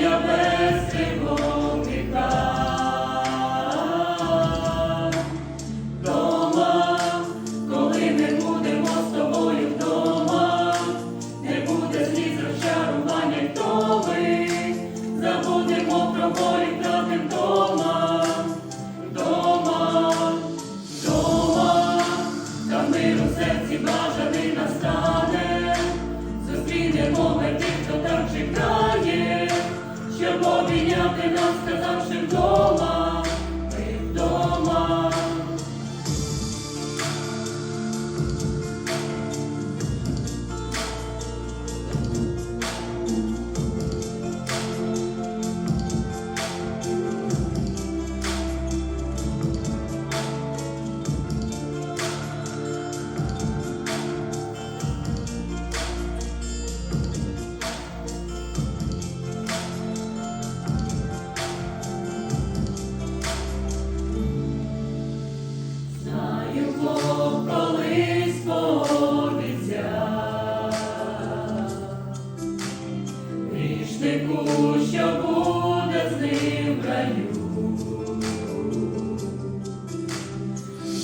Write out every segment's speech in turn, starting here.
я без тривог. підняв ти нас, сказавши вдома. вінчику, що буде з ним в раю.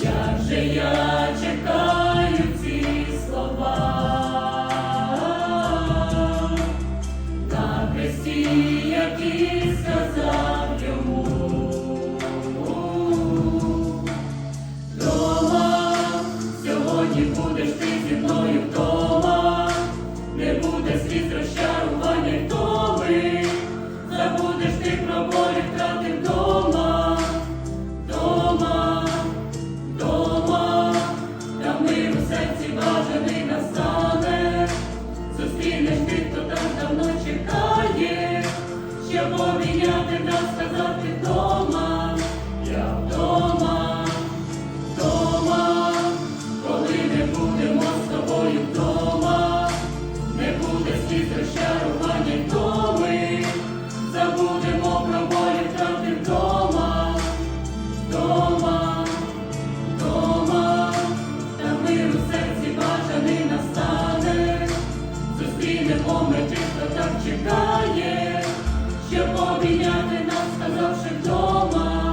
Як же я чекаю ці слова, на хресті, які сказав йому. Дома сьогодні будеш ти зі мною. in the Йдемо там чекає, щоб обійняти нас, сказавши вдома.